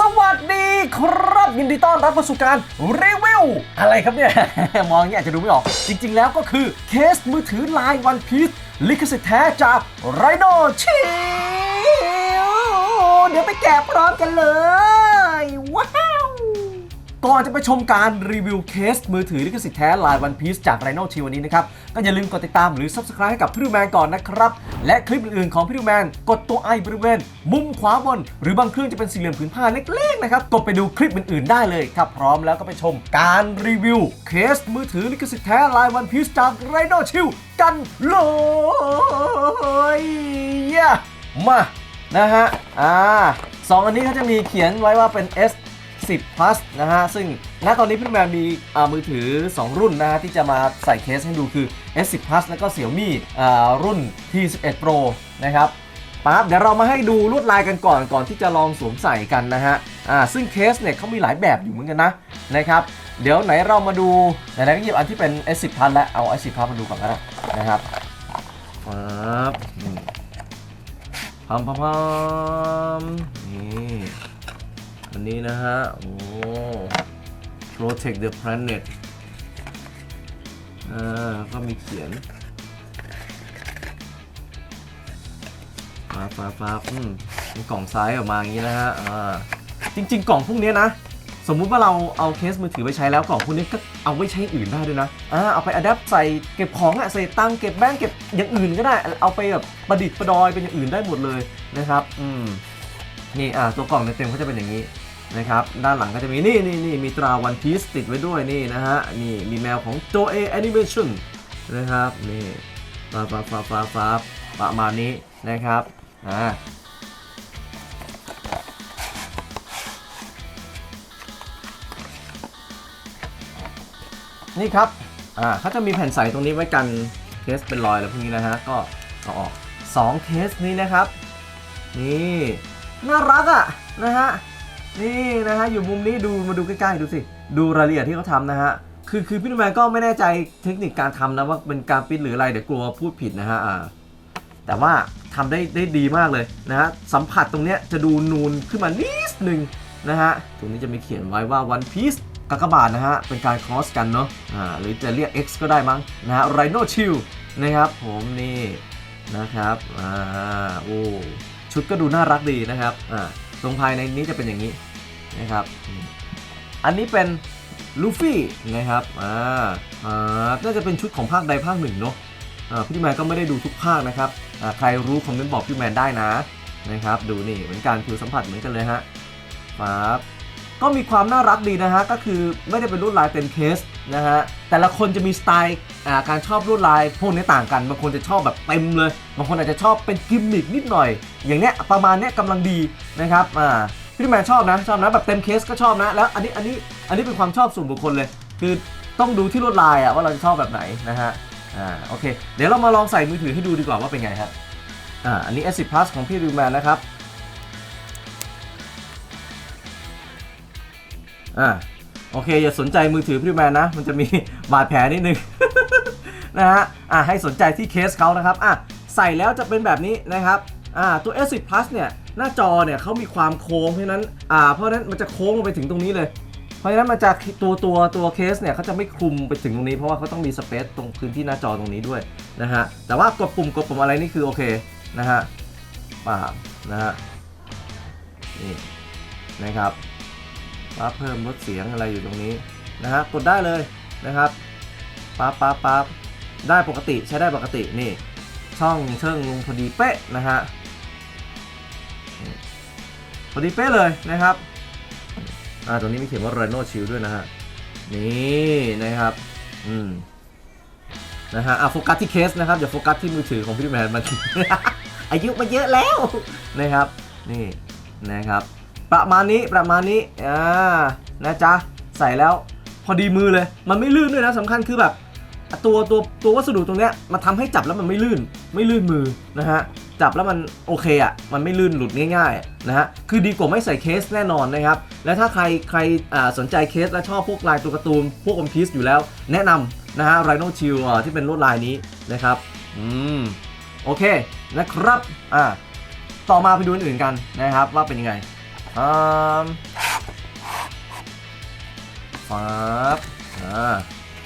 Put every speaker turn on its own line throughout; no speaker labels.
สวัสดีครับ ยินดีต้อนรับเข้าสู่การรีวิวอะไรครับเนี่ย มองอย่างนี้อาจจะดูไม่ออก จริงๆแล้วก็คือเคสมือถือลายวันพีซลิขสิทธิ์แท้จากไรโนชิวเดี๋ยวไปแกะพร้อมกันเลย ว้า ก่อนจะไปชมการรีวิวเคสมือถือลิขสิทธิ์แท้ลายวันพีซจากไรโนชิวันนี้นะครับ ก็อย่าลืมกดติดตามหรือ Subscribe ให้กับพี่ดูแมนก่อนนะครับ และคลิปอื่นๆของพี่ดูแมน กดตัวไอบริเวณ มุมขวาบน หรือบางเครื่องจะเป็นสี่เหลี่ยมผืนผ้าเล็กๆนะครับ กดไปดูคลิปอื่นๆได้เลยครับ พร้อมแล้วก็ไปชมการรีวิวเคสมือถือลิขสิทธิ์แท้ลายวันพีซจากไรโนชิวกันเลยย่ามานะฮะอ่าสองอันนี้เขาจะมีเขียนไว้ว่าเป็น S 10 plus นะฮะ ซึ่งณตอนนี้พี่แมนมีอ่ามือถือ 2 รุ่นนะฮะ ที่จะมาใส่เคสให้ดูคือ S10 plus แล้วก็ Xiaomi อ่ารุ่น T11 Pro นะครับปั๊บเดี๋ยวเรามาให้ดูลวดลายกันก่อนก่อนที่จะลองสวมใส่กันนะฮะอ่าซึ่งเคสเนี่ยเขามีหลายแบบอยู่เหมือนกันนะนะครับเดี๋ยวไหนเรามาดูไหนๆก็หยิบอันที่เป็น S10 plus แล้วเอา S10 plus มาดูก่อนก็ได้นะครับปั๊บพัมพัมพัมนี่ นนี้นะฮะ โอ้ protect the planet อ่า ก็มีเขียนฟ้าฟ้าฟ้าอืมมีกล่องซ้ายออกมาอย่างนี้นะฮะ อ่า จริง ๆ กล่องพวกเนี้ยนะ สมมุติว่าเราเอาเคสมือถือไปใช้แล้วกล่องพวกนี้ก็เอาไว้ใช้อื่นได้ด้วยนะ อ่า เอาไปอัดแอปใส่เก็บของอะใส่ตังค์เก็บแบงค์เก็บอย่างอื่นก็ได้ เอาไปแบบประดิษฐ์ประดอยเป็นอย่างอื่นได้หมดเลยนะครับ อืมนี่อ่าตัวกล่องเต็มๆก็จะเป็นอย่างนี้ นะครับด้านหลังก็จะมีนี่นี่นี่มีตราวันพีซติดไว้ด้วยนี่นะฮะนี่มีแมวของโจเอแอนิเมชันนะครับนี่ฟ้าฟ้าฟ้าฟ้าฟ้าประมาณนี้นะครับอ่านี่ครับอ่าเขาจะมีแผ่นใสตรงนี้ไว้กันเคสเป็นรอยแล้วพวกนี้นะฮะก็เอาออกสองเคสนี้นะครับนี่น่ารักอะนะฮะ นี่นะฮะอยู่มุมนี้ดูมาดูใกล้ๆดูสิ ดูรายละเอียดที่เขาทำนะฮะคือคือพี่นุ่มแมนก็ไม่แน่ใจเทคนิคการทำนะว่าเป็นการปิ้นหรืออะไรเดี๋ยวกลัวพูดผิดนะฮะอ่าแต่ว่าทำได้ได้ดีมากเลยนะฮะสัมผัสตรงเนี้ยจะดูนูนขึ้นมานิดนึงนะฮะตรงนี้จะมีเขียนไว้ว่า One Piece กากบาทนะฮะ เป็นการคอสกันเนาะอ่าหรือจะเรียก X ก็ได้มั้งนะฮะ Rhino Chill นะครับผมนี่นะครับอ่าโอ้ชุดก็ดูน่ารักดีนะครับอ่า ตรงภายในนี้จะเป็นอย่างนี้นะครับ อันนี้เป็นลูฟี่นะครับ อ่า อ่า น่าจะเป็นชุดของภาคใดภาคหนึ่งเนาะอ่าพี่แมนก็ไม่ได้ดูทุกภาคนะครับอ่าใครรู้คอมเมนต์บอกพี่แมนได้นะ นะครับ ดูนี่เหมือนกันผิวสัมผัสเหมือนกันเลยฮะปั๊บก็มีความน่ารักดีนะฮะ ก็คือไม่ได้เป็นลวดลายเต็มเคส นะฮะแต่ละคนจะมีสไตล์การชอบลวดลายพวกนี้ต่างกันบางคนจะชอบแบบเต็มเลยบางคนอาจจะชอบเป็นกิมมิกนิดหน่อย อย่างเนี้ยประมาณเนี้ยกำลังดีนะครับอ่าพี่แมนชอบนะชอบนะแบบเต็มเคสก็ชอบนะแล้วอันนี้อันนี้อันนี้เป็นความชอบส่วนบุคคลเลย คือต้องดูที่ลวดลายอะว่าเราจะชอบแบบไหนนะฮะอ่าโอเค เดี๋ยวเรามาลองใส่มือถือให้ดูดีกว่าว่าเป็นไงครับอ่าอันนี้ S10 Plus ของพี่ริวแมนนะครับอ่า โอเค อย่าสนใจมือถือพี่แมนนะ มันจะมีบาดแผลนิดนึง นะฮะอ่าให้สนใจที่เคสเขานะครับอะใส่แล้วจะเป็นแบบนี้นะครับอ่าตัว S10 Plus เนี่ยหน้าจอเนี่ยเขามีความโค้งเพราะนั้นอ่าเพราะนั้นมันจะโค้งลงไปถึงตรงนี้เลย เพราะฉะนั้นมันจะตัวตัวตัวเคสเนี่ยเขาจะไม่คลุมไปถึงตรงนี้เพราะว่าเขาต้องมีสเปซตรงพื้นที่หน้าจอตรงนี้ด้วยนะฮะแต่ว่ากดปุ่มกดปุ่มอะไรนี่คือโอเคนะฮะป่านะฮะนี่นะครับ ปั๊บเพิ่มลดเสียงอะไรอยู่ตรงนี้นะฮะกดได้เลยนะครับปั๊บปั๊บปั๊บได้ปกติใช้ได้ปกตินี่ ช่องเชิงลงพอดีเป๊ะนะฮะพอดีเป๊ะเลยนะครับอ่าตรงนี้มีเขียนว่า Rhino Shield ด้วยนะฮะนี่นะครับอืมนะฮะอะโฟกัสที่เคสนะครับอย่าโฟกัสที่มือถือของพี่แมนมันอายุมาเยอะแล้วนะครับนี่นะครับ ประมาณนี้ประมาณนี้อ่านะจ๊ะใส่แล้วพอดีมือเลย มันไม่ลื่นด้วยนะสำคัญคือแบบตัวตัวตัววัสดุตรงเนี้ยมันทำให้จับแล้วมันไม่ลื่น ไม่ลื่นมือนะฮะจับแล้วมันโอเคอะมันไม่ลื่นหลุดง่ายๆนะฮะคือดีกว่าไม่ใส่เคสแน่นอนนะครับและถ้าใครใครอ่าสนใจเคสและชอบพวกลายตัวการ์ตูนพวกวันพีซอยู่แล้ว แนะนำนะฮะไรโนชิลที่เป็นลวดลายนี้นะครับอืมโอเคนะครับอ่าต่อมาไปดูอันอื่นกันนะครับว่าเป็นยังไง อ่าฟ้าบอ่า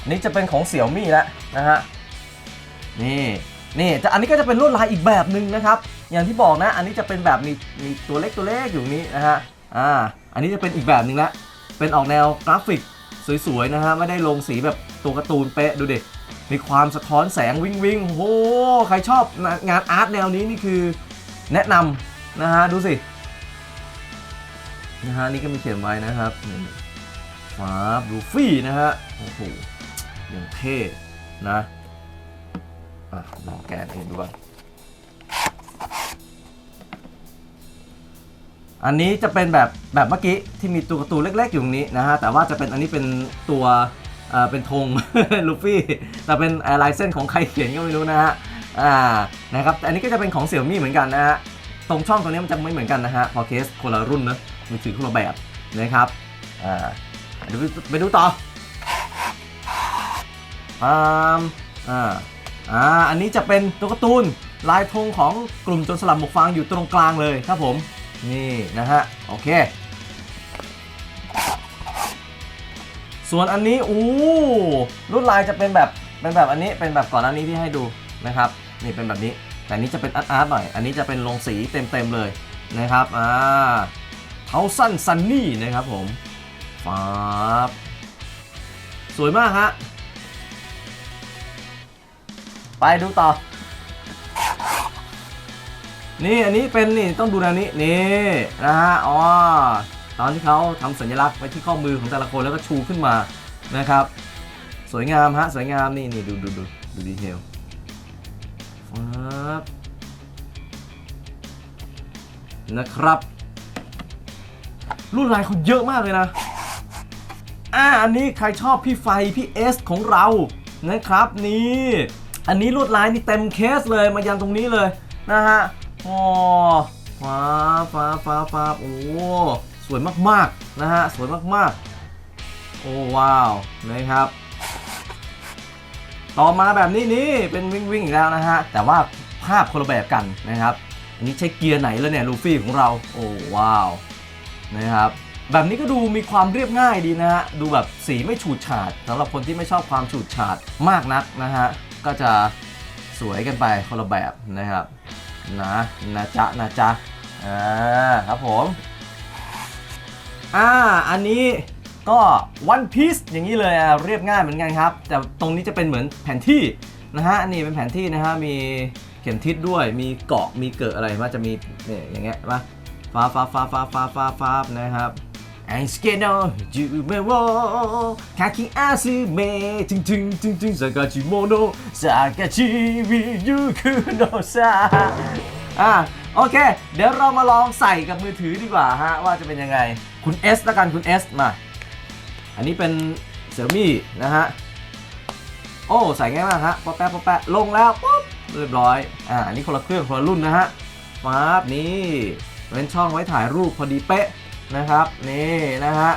อันนี้จะเป็นของเสี่ยวมี่แล้วนะฮะ นี่นี่จะอันนี้ก็จะเป็นลวดลายอีกแบบหนึ่งนะครับ อย่างที่บอกนะ อันนี้จะเป็นแบบมีมีตัวเล็กตัวเล็กอยู่นี้นะฮะ อ่า อันนี้จะเป็นอีกแบบหนึ่งละ เป็นออกแนวกราฟิกสวยๆนะฮะ ไม่ได้ลงสีแบบตัวการ์ตูนเป๊ะดูดิ มีความสะท้อนแสงวิงวิงโอ้โหใครชอบงานอาร์ตแนวนี้นี่คือแนะนำนะฮะ ดูสิ นะฮะนี่ก็มีเขียนไว้นะครับนี่ฟ้าบลูฟี่นะฮะโอ้โหอย่างเท่นะอะลองแกะเองดูบ้างอันนี้จะเป็นแบบแบบเมื่อกี้ที่มีตัวการ์ตูนเล็กๆอยู่ตรงนี้นะฮะแต่ว่าจะเป็นอันนี้เป็นตัวเอ่อเป็นธง ลูฟี่แต่เป็นลายเส้นของใครเขียนก็ไม่รู้นะฮะอ่านะครับแต่อันนี้ก็จะเป็นของเสี่ยมี่เหมือนกันนะฮะตรงช่องตรงนี้มันจะไม่เหมือนกันนะฮะพอเคสคนละรุ่นนะ มือถือคนละแบบนะครับอ่าเดี๋ยวไปดูต่ออ่าอ่าอ่าอันนี้จะเป็นตัวการ์ตูนลายธงของกลุ่มจนสลับหมวกฟางอยู่ตรงกลางเลยครับผม นี่นะฮะ โอเค ส่วนอันนี้อู้ลวดลายจะเป็นแบบเป็นแบบอันนี้เป็นแบบก่อนอันนี้ที่ให้ดูนะครับ นี่เป็นแบบนี้ แต่อันนี้จะเป็นอาร์ตอาร์ตหน่อย อันนี้จะเป็นลงสีเต็มๆเลยนะครับอ่า เทาสั้นซันนี่นะครับผมฟ้าบสวยมากฮะ ไปดูต่อ นี่อันนี้เป็นนี่ต้องดูนวนี้นี่นะฮะ อ๋อ ตอนที่เขาทำสัญลักษณ์ไว้ที่ข้อมือของแต่ละคนแล้วก็ชูขึ้นมานะครับ สวยงามฮะ สวยงามนี่นี่ดูดูดูดูดีเทลฟับนะครับ รุ่นลายเขาเยอะมากเลยนะ อ่า อันนี้ใครชอบพี่ไฟ พี่เอสของเรา นะครับนี่ อันนี้ลวดลายนี่เต็มเคสเลยมายันตรงนี้เลยนะฮะอ๋อฟ้าฟ้าฟ้าฟ้าโอ้ สวยมากๆนะฮะ สวยมากๆ โอ้ว้าว นะครับ ต่อมาแบบนี้นี่เป็นวิ่งวิ่งอีกแล้วนะฮะ แต่ว่าภาพคนละแบบกันนะครับ อันนี้ใช้เกียร์ไหนแล้วเนี่ยลูฟี่ของเรา โอ้ว้าว นะครับแบบนี้ก็ดูมีความเรียบง่ายดีนะฮะดูแบบสีไม่ฉูดฉาดสำหรับคนที่ไม่ชอบความฉูดฉาดมากนักนะฮะก็จะสวยกันไปคนละแบบนะครับนะนะจ๊ะนะจ๊ะอ่าครับผมอ่าอันนี้ก็ One Piece อย่างนี้เลยอะเรียบง่ายเหมือนกันครับ แต่ตรงนี้จะเป็นเหมือนแผนที่นะฮะอันนี้เป็นแผนที่นะฮะมีเข็มทิศด้วยมีเกาะมีเกิดอะไรว่าจะมีเนี่ยอย่างเงี้ยป่ะ ฟ้าฟ้าฟ้าฟ้าฟ้าฟ้าฟ้านะครับไอสเกโนจูเมโวคาคิอาซึเมจึงจึงจึงจึงสากาจิโมโนสากาจิวิยุคุโนซาอะโอเค เดี๋ยวเรามาลองใส่กับมือถือดีกว่าฮะ ว่าจะเป็นยังไง คุณ S ละกันคุณ S มา อันนี้เป็นเซี่ยมี่นะฮะ โอ้ ใส่ง่ายมากฮะ ป๊อปแปะป๊อปแปะลงแล้วปุ๊บเรียบร้อย อ่า อันนี้คนละเครื่องคนละรุ่นนะฮะมาบนี่ เป็นช่องไว้ถ่ายรูปพอดีเป๊ะนะครับ นี่นะฮะ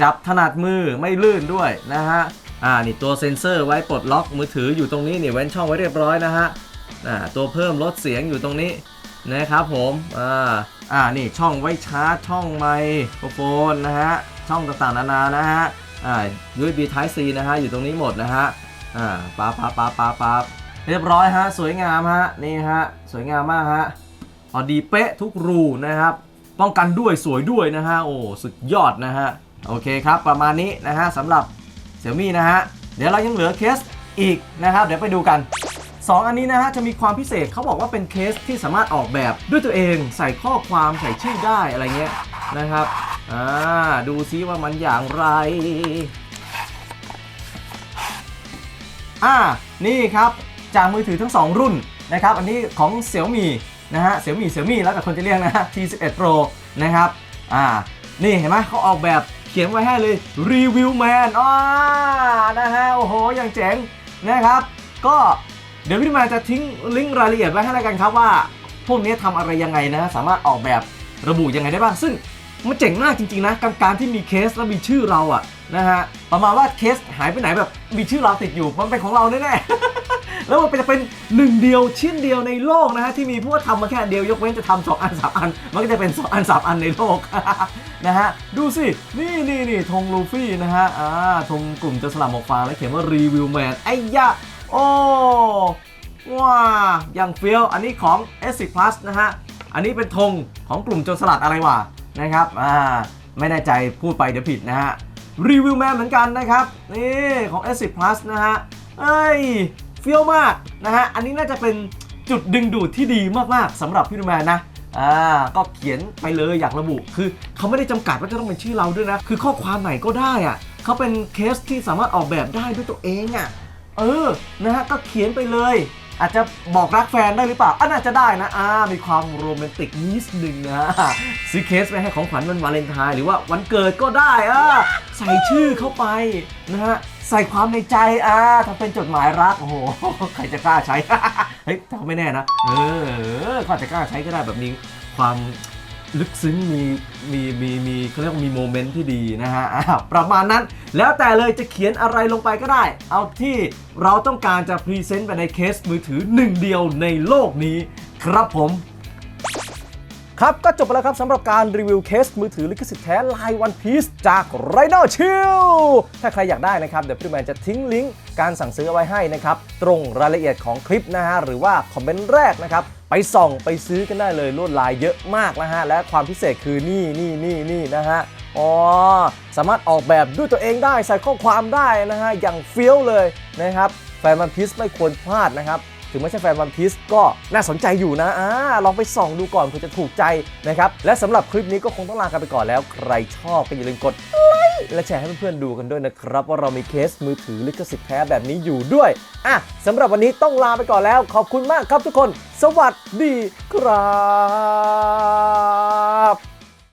จับถนัดมือไม่ลื่นด้วยนะฮะอ่านี่ตัวเซ็นเซอร์ไว้ปลดล็อกมือถืออยู่ตรงนี้นี่เว้นช่องไว้เรียบร้อยนะฮะอ่าตัวเพิ่มลดเสียงอยู่ตรงนี้นะครับผมอ่าอ่านี่ช่องไว้ชาร์จช่องไมโครโฟนนะฮะช่องต่างๆนานานะฮะอ่า USB Type C นะฮะอยู่ตรงนี้หมดนะฮะอ่าป๊าป๊าป๊าป๊าป๊าเรียบร้อยฮะสวยงามฮะนี่ฮะสวยงามมากฮะ พอดีเป๊ะทุกรูนะครับ ป้องกันด้วยสวยด้วยนะฮะโอ้สุดยอดนะฮะโอเคครับประมาณนี้นะฮะสำหรับเสี่ยมี่นะฮะเดี๋ยวเรายังเหลือเคสอีกนะครับ เดี๋ยวไปดูกัน 2 อันนี้นะฮะจะมีความพิเศษเขาบอกว่าเป็นเคสที่สามารถออกแบบด้วยตัวเองใส่ข้อความใส่ชื่อได้อะไรเงี้ยนะครับอ่าดูซิว่ามันอย่างไรอ่านี่ครับจากมือถือทั้ง 2 รุ่นนะครับ อันนี้ของ Xiaomi นะฮะ Xiaomi Xiaomi แล้วแต่คนจะเรียกนะฮะ T11 Pro นะครับอ่านี่เห็นไหมเขาออกแบบเขียนไว้ให้เลยรีวิวแมนอ่านะฮะโอ้โหอย่างเจ๋งนะครับก็เดี๋ยวพี่มนจะทิ้งลิงก์รายละเอียดไว้ให้แล้วกันครับว่า พวกนี้ทำอะไรยังไงนะ สามารถออกแบบระบุยังไงได้บ้าง ซึ่งมันเจ๋งมากจริง ๆ นะกับการที่มีเคสแล้วมีชื่อเราอะนะฮะประมาณว่าเคสหายไปไหนแบบมีชื่อเราติดอยู่มันเป็นของเราแน่ๆ แล้วมันจะเป็นหนึ่งเดียวชิ้นเดียวในโลกนะฮะที่มีผู้ว่าทำมาแค่เดียวยกเว้นจะทำสองอันสามอัน มันก็จะเป็นสองอันสามอันในโลกนะฮะดูสิ นี่นี่นี่ธงลูฟี่นะฮะอ่าธงกลุ่มจรสลัดหมวกฟ้าแล้วเขียนว่ารีวิวแมนไอ้ยะโอ้ว้าอย่างเฟี้ยวอันนี้ของ S10 Plus นะฮะ อันนี้เป็นธงของกลุ่มโจรสลัดอะไรวะนะครับอ่าไม่แน่ใจพูดไปเดี๋ยวผิดนะฮะรีวิวแมนเหมือนกันนะครับ นี่ของ S10 Plus นะฮะ เอ้ย เฟี้ยวมากนะฮะ อันนี้น่าจะเป็นจุดดึงดูดที่ดีมากๆสำหรับพี่ดูแมนนะอ่าก็เขียนไปเลยอยากระบุ คือเขาไม่ได้จำกัดว่าจะต้องเป็นชื่อเราด้วยนะ คือข้อความไหนก็ได้อะเขาเป็นเคสที่สามารถออกแบบได้ด้วยตัวเองอะเออนะฮะก็เขียนไปเลย อาจจะบอกรักแฟนได้หรือเปล่าอันอาจจะได้นะอ่ามีความโรแมนติกนิดนึงนะซื้อเคสไปให้ของขวัญวันวาเลนไทน์หรือว่าวันเกิดก็ได้อ่าใส่ชื่อเข้าไปนะฮะ ใส่ความในใจอ่าทำเป็นจดหมายรักโอ้โหใครจะกล้าใช้ เฮ้ยแต่ก็ไม่แน่นะ เออเขาอาจจะกล้าใช้ก็ได้แบบนี้ความลึกซึ้งมีมีมีมีเขาเรียกว่ามีโมเมนต์ที่ดีนะฮะประมาณนั้นแล้วแต่เลยจะเขียนอะไรลงไปก็ได้ เอาที่เราต้องการจะพรีเซนต์ไปในเคสมือถือหนึ่งเดียวในโลกนี้ ครับผม ครับ ก็จบไปแล้วครับสำหรับการรีวิวเคสมือถือลิขสิทธิ์แท้ลายวันพี e จาก r i d e r Chill ถ้าใครอยากได้นะครับ เดี๋ยวพี่แมนจะทิ้งลิงก์การสั่งซื้อเอาไว้ให้นะครับ ตรงรายละเอียดของคลิปนะฮะ หรือว่าคอมเมนต์แรกนะครับ ไปส่องไปซื้อกันได้เลยลวดลายเยอะมากนะฮะ และความพิเศษคือนี่นี่นี่นี่นะฮะอ๋อสามารถออกแบบด้วยตัวเองได้ใส่ข้อความได้นะฮะอย่างเฟี้ยวเลยนะครับแฟนวันพี e ไม่ควรพลาดนะครับ ถึงไม่ใช่แฟนวันพี e ก็น่าสนใจอยู่นะอ่าลองไปส่องดูก่อนเผื่อจะถูกใจนะครับและสำหรับคลิปนี้ก็คงต้องลากันไปก่อนแล้ว ใครชอบก็อย่าลืมกดไลค์และแชร์ให้เพื่อนๆดูกันด้วยนะครับ ว่าเรามีเคสมือถือลิขสิทธิ์แท้แบบนี้อยู่ด้วยอะสำหรับวันนี้ต้องลาไปก่อนแล้ว ขอบคุณมากครับทุกคน สวัสดีครับ